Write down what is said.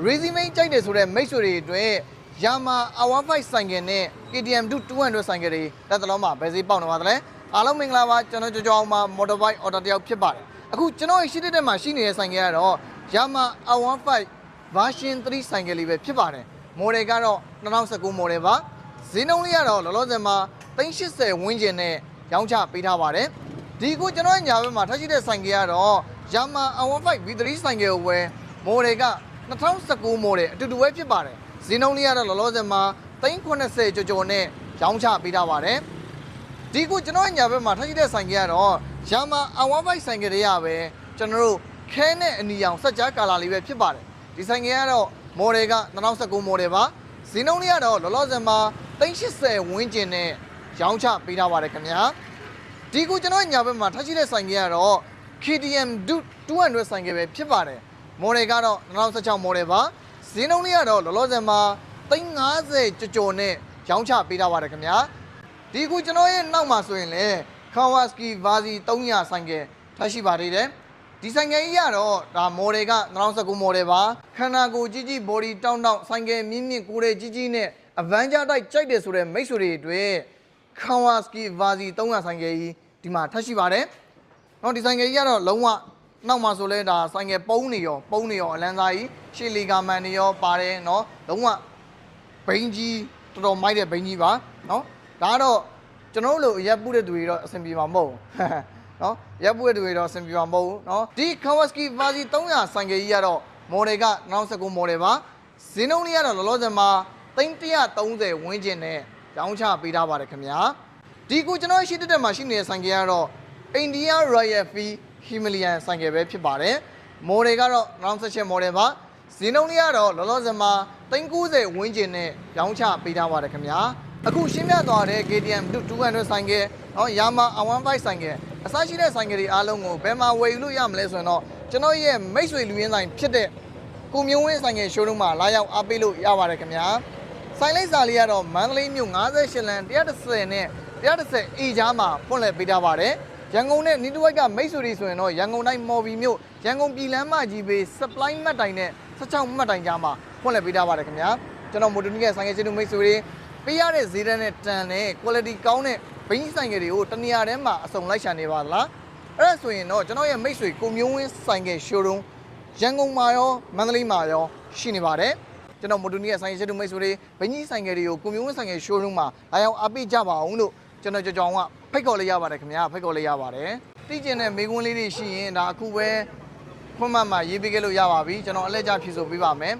resume ကြိုက်တယ်ဆိုတဲ့မိတ်ဆွေတွေအတွက် Yamaha R15 ဆိုင်ကယ်နဲ့ KTM 200ဆိုင်ကယ်တွေလက်တလုံးမှာဘယ်ဈေးပေါက်နေပါသလဲအားလုံးမင်္ဂလာပါကျွန်တော်ကြောကြောအောင်မှာ motorbike order တယောက်ဖြစ်ပါတယ်အခုကျွန်တော်ရှိတဲ့တက်မှာရှိနေတဲ့ဆိုင်ကယ်ကတော့ Yamaha R15 version 3ဆိုင်ကယ်လေးပဲဖြစ်ပါတယ် model ကတော့2019 model ပါဈေးနှုန်းလေးကတော့လောလောဆယ်မှာ380ဝန်းကျင်နဲ့ရောင်းချပေးထားပါတယ်ဒီကိုကျွန်တော်ညာဘက်မှာထားရှိတဲ့ဆိုင်ကယ်ကတော့ Yamaha R15 V3 ဆိုင်ကယ်ကိုပဲ model က 2019 model အတူတူပဲဖြစ်ပါတယ်ဈေးနှုန်းလေးကတော့လောလောဆယ်မှာ380ကျော်ကျော်နဲ့ရောင်းချပေးထားပါတယ်ဒီကိုကျွန်တော်ညာဘက်မှာထားရှိတဲ့ဆိုင်ကယ်ကတော့ Yamaha R15 ဆိုင်ကယ်တွေကပဲကျွန်တော်တို့ခဲနဲ့အနီရောင်စက်ကြားကာလာလေးပဲဖြစ်ပါတယ်ဒီဆိုင်ကယ်ကတော့ model က2019 model ပါဈေးနှုန်းလေးကတော့လောလောဆယ်မှာ380ဝန်းကျင်နဲ့ရောင်းချပေးထားပါတယ်ခင်ဗျာဒီကူကျွန်တော်ညာဘက်မှာထားရှိတဲ့ဆိုင်ကကတော့ KTM Duke 200ဆိုင်ကပဲဖြစ်ပါတယ် မော်ဒယ်ကတော့2016မော်ဒယ်ပါဈေးနှုန်းလေးကတော့လောလောဆယ်မှာ350ကျော်ကျော်နဲ့ရောင်းချပေးထားပါတယ်ခင်ဗျာဒီခုကျွန်တော်ရဲ့နောက်မှာဆိုရင်လေ Kawasaki Vazi 300ဆိုင်ကယ်ထားရှိပါသေးတယ်ဒီဆိုင်ကယ်ကြီးကတော့ဒါမော်ဒယ်က2019မော်ဒယ်ပါခန္ဓာကိုယ်ကြီးကြီး body တောင်းတောင်းဆိုင်ကယ်မြင့်မြင့်ကိုယ်တွေကြီးကြီးနဲ့ Avenger တိုက်ကြိုက်တယ်ဆိုတဲ့မိတ်ဆွေတွေအတွက် Kawasaki Vazi 300ဆိုင်ကယ်ကြီးဒီမှာထားရှိပါတယ်။နောက်ဒီဆိုင်ကယ်ကြီးကတော့လုံးဝ နောက်မှာဆိုလဲဒါဆိုင်ကယ်ပုံးနေရောပုံးနေရောအလန်းစားကြီးရှေလီဂါမန်နေရောပါတယ်เนาะလုံးဝဘိန်းကြီးတော်တော်မိုက်တဲ့ဘိန်းကြီးပါเนาะဒါကတော့ကျွန်တော်တို့လိုရက်ပူတဲ့သူတွေတော့အဆင်ပြေမှာမဟုတ်ဘူးเนาะရက်ပူတဲ့သူတွေတော့အဆင်ပြေမှာမဟုတ်ဘူးเนาะဒီ Kawasaki Vazi 300ဆိုင်ကယ်ကြီးကတော့ model က2019 model ပါဈေးနှုန်းလေးကတော့လောလောဆယ်မှာ330ဝန်းကျင်နဲ့ရောင်းချပေးထားပါတယ်ခင်ဗျာဒီကူကျွန်တော်ရှိတဲ့တက်မှာရှိနေတဲ့ဆိုင်ကယ်ကတော့ India Royal Field Himalayan ဆိုင်ကယ်ပဲဖြစ်ပါတယ်။ model ကတော့2017 model ပါ။ဈေးနှုန်းလေးကတော့လောလောဆယ်မှာ390ဝန်းကျင်နဲ့ရောင်းချပေးထားပါတယ်ခင်ဗျာ။အခုရှင်းပြသွားတဲ့ KTM 200ဆိုင်ကယ်နော် Yamaha R15 ဆိုင်ကယ်အစားရှိတဲ့ဆိုင်ကယ်တွေအားလုံးကိုဘယ်မှာဝယ်ယူလို့ရမလဲဆိုရင်တော့ကျွန်တော်ရဲ့မိတ်ဆွေလူရင်းဆိုင်ဖြစ်တဲ့ကိုမျိုးဝင်းဆိုင်ကယ်ရှိုးလုံးမှာလာရောက်အားပေးလို့ရပါတယ်ခင်ဗျာ။ဆိုင်လိုက်စာလေးကတော့မန္တလေးမြို့58လမ်း130နဲ့130အေကြားမှာဖွင့်လှစ်ပေးထားပါတယ်။ ရန်ကုန်နဲ့နီးတဝိုက်ကမိတ်ဆွေတွေဆိုရင်တော့ရန်ကုန်တိုင်းမော်ဘီမြို့ရန်ကုန်ပြည်လမ်းမကြီးဘေး supply မှတ်တိုင်နဲ့16မှတ်တိုင်ကြားမှာဖွင့်လှစ်ပေးထားပါတယ်ခင်ဗျာကျွန်တော်မိုတိုနီကဆိုင်ငယ်ရှိသူမိတ်ဆွေတွေပေးရတဲ့ဈေးတန်းနဲ့တန်တဲ့ quality ကောင်းတဲ့ဘိန်းဆိုင်ငယ်တွေကိုတနေရာထဲမှာအစုံလိုက်ရှာနေပါလားအဲ့ဒါဆိုရင်တော့ကျွန်တော်ရဲ့မိတ်ဆွေကိုမျိုးဝင်းဆိုင်ငယ်ရှိုးရုံးရန်ကုန်မှာရောမန္တလေးမှာရောရှိနေပါတယ်ကျွန်တော်မိုတိုနီရဲ့ဆိုင်ရရှိသူမိတ်ဆွေတွေဘင်းကြီးဆိုင်ငယ်တွေကိုကွန်မြူနတီဆိုင်ငယ် showroom မှာလာရောက်အားပေးကြပါအောင်လို့ ကျွန်တော်ကြောင်ကြောင်ကဖိတ်ခေါ်လေးရပါတယ်ခင်ဗျာဖိတ်ခေါ်လေးရပါတယ်သိကျင်တဲ့မိကွန်းလေးတွေရှိရင်ဒါအခုပဲခွင့်မှတ်မှာရေးပေးခဲ့လို့ရပါပြီကျွန်တော်အလဲကျဖြည့်ဆိုပေးပါမယ်